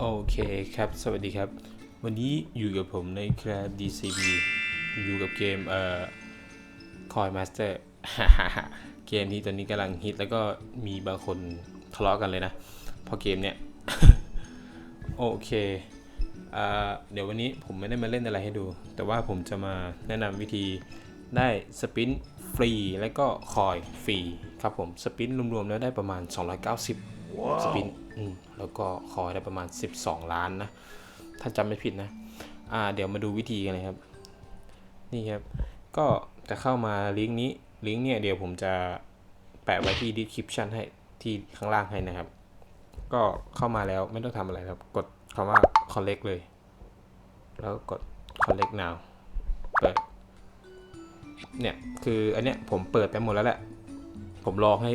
โอเคครับ สวัสดีครับ วันนี้อยู่กับผมในครับ DCB อยู่กับเกมเอ่อ Coin Master เกมที่ตอนนี้กำลังฮิตแล้วก็มีบางคนทะเลาะกันเลยนะเพราะเกมเนี้ย โอเคอ่าเดี๋ยววันนี้ผมไม่ได้มาเล่นอะไรให้ดู แต่ว่าผมจะมาแนะนำวิธีได้สปินฟรี และก็คอยฟรี ครับผมสปินรวมๆแล้วได้ประมาณ 290สปินอืมแล้วก็คอยได้ประมาณ 12 ล้านนะ ถ้าจำไม่ผิดนะ อ่า เดี๋ยวมาดูวิธีกันเลยครับ นี่ครับ ก็จะเข้ามาลิงก์นี้ ลิงก์เนี่ยเดี๋ยวผมจะแปะไว้ที่ description ให้ที่ข้างล่างให้นะครับ ก็เข้ามาแล้วไม่ต้องทำอะไรครับ กดคำว่า collect เลย แล้วก็กด collect now เปิดเนี่ย คืออันเนี้ยผมเปิดไปหมดแล้วแหละ ผมลองให้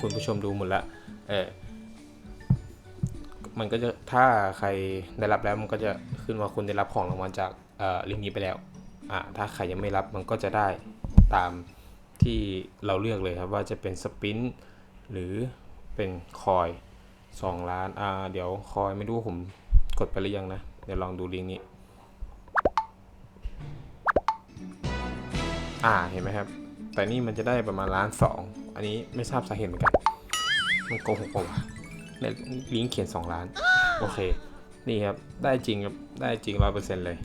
คุณผู้ชมดูหมดล้วเออมันก็จะถ้าใครได้รับแล้วมันก็จะขึ้นว่าคุณได้รับของรางวัลจากเอ่อลิงก์นี้ไปแล้วอ่าถ้าใครยังไม่รับมันก็จะได้ตามที่เราเลือกเลยครับว่าจะเป็นสปินหรือเป็นคอย 2 ล้านอ่าเดี๋ยวคอยไม่รู้ผมกดไปหรือยังนะ เดี๋ยวลองดูลิงก์นี้ อ่าเห็นไหมครับ แต่นี่มันจะได้ประมาณล้านสองอันนี้ไม่ทราบสาเหตุเหมือนกัน มันโกหกเปล่าวะเนี่ยลิงก์เขียน 2 ล้าน โอเค นี่ครับ ได้จริงครับ ได้จริงร้อยเปอร์เซ็นต์เลย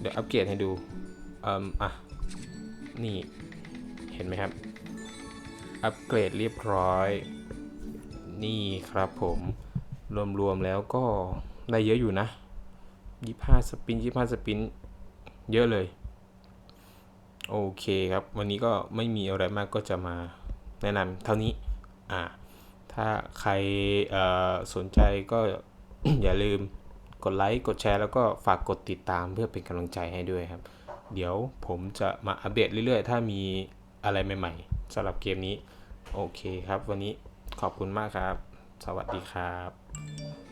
เดี๋ยวอัปเกรดให้ดูเอ่มอะ นี่ เห็นไหมครับ อัปเกรดเรียบร้อย นี่ครับผม รวมๆแล้วก็ได้เยอะอยู่นะ 25 สปิน25 สปิน เยอะเลย โอเคครับ วันนี้ก็ไม่มีอะไรมากก็จะมาแนะนำเท่านี้อ่าถ้าใครสนใจก็อย่าลืมกดไลค์ กดแชร์ แล้วก็ฝากกดติดตามเพื่อเป็นกำลังใจให้ด้วยครับ เดี๋ยวผมจะมาอัปเดตเรื่อยๆ ถ้ามีอะไรใหม่ๆสำหรับเกมนี้ โอเคครับ วันนี้ขอบคุณมากครับ สวัสดีครับ